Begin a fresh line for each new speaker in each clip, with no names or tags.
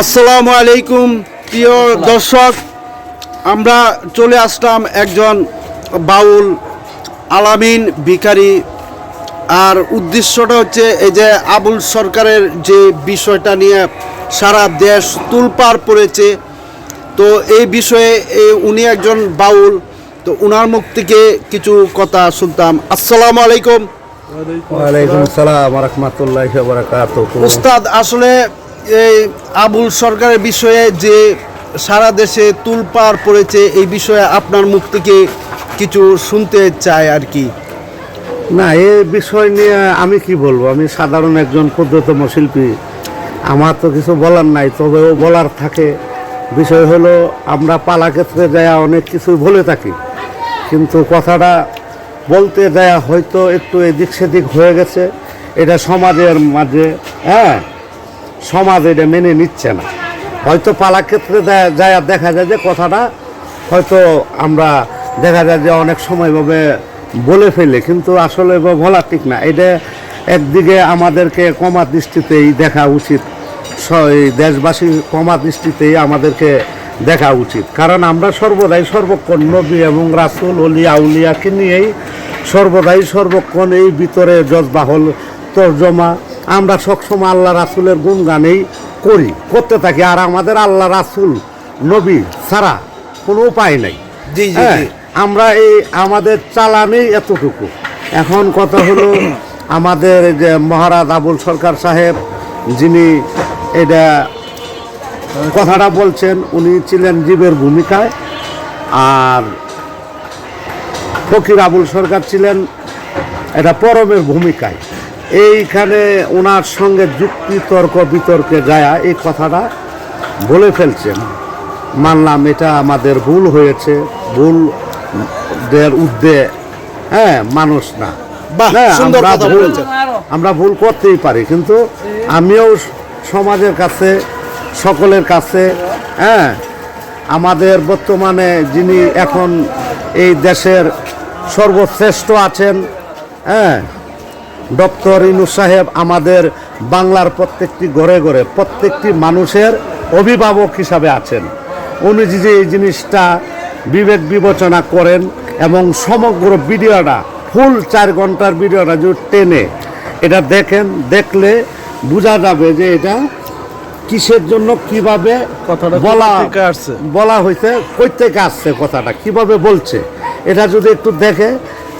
আসসালামু আলাইকুম প্রিয় দর্শক আমরা চলে আসলাম একজন বাউল আলামিন ভিকারি আর উদ্দেশ্যটা হচ্ছে এই যে আবুল সরকারের যে বিষয়টা নিয়ে সারা দেশ তুলপার পড়েছে। তো এই বিষয়ে এ উনি একজন বাউল তো উনার মুখ থেকে কিছু কথা শুনতাম। আসসালামু আলাইকুম।
ওয়ালাইকুম সালাম রহমতুল্লাহ বারাকাত
উস্তাদ আসলে এই আবুল সরকারের বিষয়ে যে সারা দেশে তুলপার পড়েছে, এই বিষয়ে আপনার মুখ থেকে কিছু শুনতে চাই আর কি।
না এই বিষয় নিয়ে আমি কি বলব? আমি সাধারণ একজন ক্ষুদ্রতম শিল্পী। আমার তো কিছু বলার নাই তবেও বলার থাকে। বিষয় হলো, আমরা পালা ক্ষেত্রে যায় অনেক কিছু বলে থাকি। কিন্তু কথাটা বলতে দেয়া হয়তো একটু এদিক সেদিক হয়ে গেছে। এটা সমাজের মাঝে হ্যাঁ? সমাজ এটা মেনে নিচ্ছে না। হয়তো পালা ক্ষেত্রে দে- যায় দেখা যায় যে কথাটা হয়তো আমরা দেখা যায় যে অনেক সময় ভাবে বলে ফেলে, কিন্তু আসলে বলা ঠিক না। এটা একদিকে আমাদেরকে কমা দৃষ্টিতেই দেখা উচিত দেশবাসী কমা দৃষ্টিতেই আমাদেরকে দেখা উচিত। কারণ আমরা সর্বদাই সর্বক্ষণ নবী এবং রাসুল অলিয়া উলিয়াকে নিয়েই সর্বদাই সর্বক্ষণ এই ভিতরে জজবাহল তর্জমা আমরা সবসময় আল্লাহ রাসুলের গুণগানেই করি করতে থাকি। আর আমাদের আল্লাহ রাসুল নবী ছাড়া কোনো উপায় নাই। হ্যাঁ, আমরা এই আমাদের চালানি এতটুকু। এখন কথা হলো আমাদের এই যে মহারাজ আবুল সরকার সাহেব যিনি এটা কথাটা বলছেন উনি ছিলেন জীবের ভূমিকায়। আর ফকির আবুল সরকার ছিলেন এটা পরমের ভূমিকায়। এইখানে ওনার সঙ্গে যুক্তি তর্ক বিতর্কে যায় এই কথাটা বলে ফেলছেন। মানলাম এটা আমাদের ভুল হয়েছে ভুল দের উদ্দে হ্যাঁ মানুষ না। হ্যাঁ, আমরা ভুল- আমরা ভুল করতেই পারি কিন্তু আমিও সমাজের কাছে সকলের কাছে হ্যাঁ আমাদের বর্তমানে যিনি এখন এই দেশের সর্বশ্রেষ্ঠ আছেন হ্যাঁ ডক্টর ইনু সাহেব আমাদের বাংলার প্রত্যেকটি ঘরে ঘরে প্রত্যেকটি মানুষের অভিভাবক হিসাবে আছেন উনি যে এই জিনিসটা বিবেক বিবেচনা করেন এবং সমগ্র ভিডিওটা ফুল চার ঘণ্টার ভিডিওটা যদি টেনে এটা দেখেন দেখলে বোঝা যাবে যে এটা কিসের জন্য কীভাবে
কথাটা
বলা
আসছে?
বলা হয়েছে কই থেকে আসছে কথাটা কীভাবে বলছে এটা যদি একটু দেখে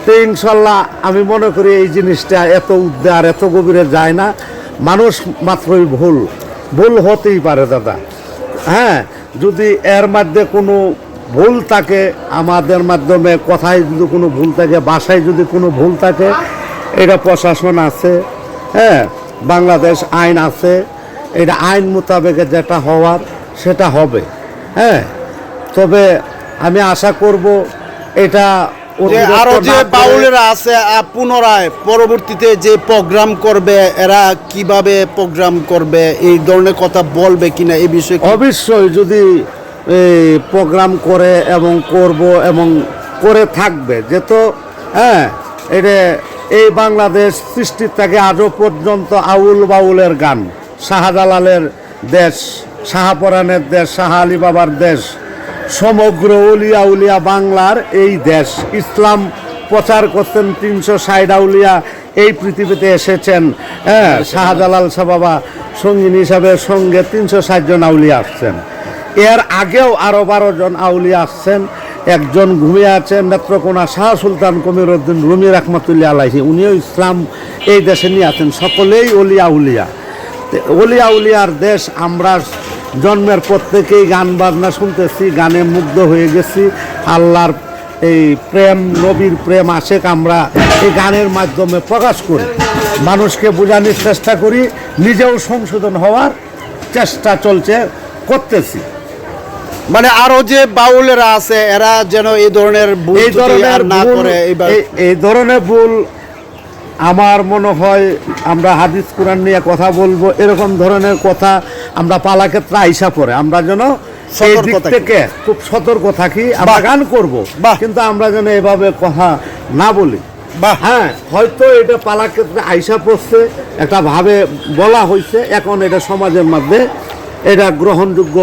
তো ইনশাল্লাহ আমি মনে করি এই জিনিসটা এত উদ্ধার, এত গভীরে যায় না। মানুষ মাত্রই ভুল। ভুল হতেই পারে দাদা। হ্যাঁ যদি এর মধ্যে কোনো ভুল থাকে, আমাদের মাধ্যমে কথায় যদি কোনো ভুল থাকে বাসায় যদি কোনো ভুল থাকে, এটা প্রশাসন আছে হ্যাঁ বাংলাদেশ আইন আছে, এটা আইন মোতাবেকে যেটা হওয়ার, সেটা হবে। হ্যাঁ তবে আমি আশা করব এটা
আরও যে বাউলেরা আছে পুনরায় পরবর্তীতে যে প্রোগ্রাম করবে এরা কীভাবে প্রোগ্রাম করবে এই ধরনের কথা বলবে কিনা এই বিষয়ে
অবশ্যই যদি এই প্রোগ্রাম করে এবং করব এবং করে থাকবে যে তো হ্যাঁ এটা এই বাংলাদেশ সৃষ্টির থেকে আজও পর্যন্ত আউল বাউলের গান শাহজালালের দেশ শাহপরানের দেশ শাহ আলী বাবার দেশ সমগ্র উলিয়া উলিয়া বাংলার এই দেশ। ইসলাম প্রচার করতেন তিনশো ষাট আউলিয়া এই পৃথিবীতে এসেছেন। হ্যাঁ শাহজালাল শাহ বাবা সঙ্গিনী হিসাবে সঙ্গে তিনশো ষাট জন আউলিয়া আসছেন। এর আগেও আরও বারো জন আউলিয়া আসছেন। একজন ঘুমিয়ে আছেন, নেত্রকোনা শাহ সুলতান কমির উদ্দিন রুমি রহমতুল্লাহ আলাহি উনিও ইসলাম এই দেশে নিয়ে আছেন। সকলেই অলিয়া উলিয়া। অলিয়া উলিয়ার দেশ আমরা জন্মের প্রত্যেকেই গান বাজনা শুনতেছি গানে মুগ্ধ হয়ে গেছি। আল্লাহর এই প্রেম নবীর প্রেম আশেক আমরা এই গানের মাধ্যমে প্রকাশ করি। মানুষকে বোঝানোর চেষ্টা করি নিজেও সংশোধন হওয়ার চেষ্টা চলছে করতেছি।
মানে আরও যে বাউলেরা আছে এরা যেন এই ধরনের
এই ধরনের এই ধরনের ভুল আমার মনে হয় আমরা হাদিস কোরআন নিয়ে কথা বলব এরকম ধরনের কথা আমরা পালা ক্ষেত্রে আইসা পড়ে আমরা যেন দিক
থেকে
খুব সতর্ক থাকি আমরা। গান করব। কিন্তু আমরা যেন এভাবে কথা না বলি
বাহ
হ্যাঁ হয়তো এটা পালা ক্ষেত্রে আইসা পড়ছে একটা ভাবে বলা হয়েছে এখন এটা সমাজের মধ্যে এটা গ্রহণযোগ্য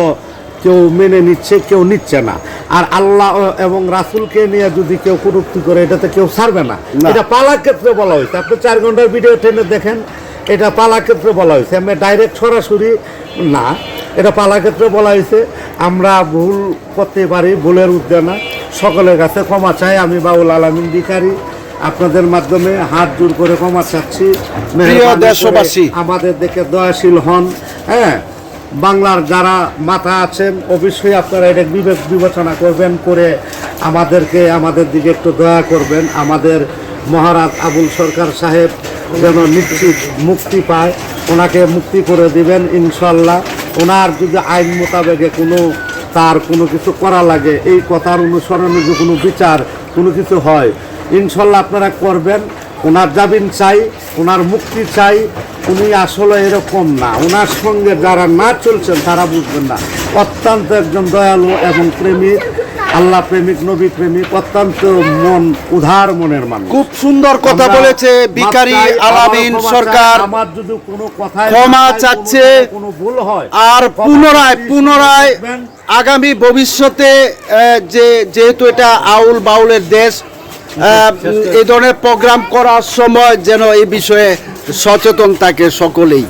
কেউ মেনে নিচ্ছে কেউ নিচ্ছে না। আর আল্লাহ এবং রাসুলকে নিয়ে যদি কেউ কটূক্তি করে এটাতে কেউ ছাড়বে না।
না।
এটা পালা ক্ষেত্রে বলা হয়েছে। আপনি চার ঘণ্টার ভিডিও ট্রেনে দেখেন এটা পালা ক্ষেত্রে বলা হয়েছে। আমি ডাইরেক্ট সরাসরি না এটা পালা ক্ষেত্রে বলা হয়েছে। আমরা ভুল করতে পারি ভুলের উদ্যানা সকলের কাছে ক্ষমা চাই। আমি বাউল আলামিন ভিখারি। আপনাদের মাধ্যমে হাত জোর করে ক্ষমা চাচ্ছি। আমাদের দেখে দয়াশীল হন। হ্যাঁ বাংলার যারা মাথা আছেন, অবশ্যই আপনারা এটা বিবেক বিবেচনা করবেন, করে আমাদেরকে, আমাদের দিকে একটু দয়া করবেন। আমাদের মহারাজ আবুল সরকার সাহেব যেন নিশ্চিত মুক্তি পায়, ওনাকে মুক্তি করে দিবেন, ইনশাল্লাহ। ওনার যদি আইন মোতাবেকে কোনো, তার কোনো কিছু করা লাগে, এই কথার অনুসরণে যে কোনো বিচার, কোনো কিছু হয়, ইনশাল্লাহ আপনারা করবেন। ওনার জামিন চাই ওনার মুক্তি চাই উনি আসলে এরকম না। ওনার সঙ্গে যারা না চলছেন তারা বুঝবেন না। অত্যন্ত একজন দয়ালু এবং প্রেমিক আল্লাহ প্রেমিক নবী প্রেমিক অত্যন্ত মন উধার মনের মানুষ।
খুব সুন্দর কথা বলেছে বিকারি আলামিন সরকার।
আমার যদি কোনো কথায়
ক্ষমা চাচ্ছে।
কোনো ভুল হয়
আর পুনরায় পুনরায় আগামী ভবিষ্যতে যে যেহেতু এটা আউল বাউলের দেশ এই ধরনের প্রোগ্রাম করার সময় যেন এই বিষয়ে সচেতন থাকে সকলেই।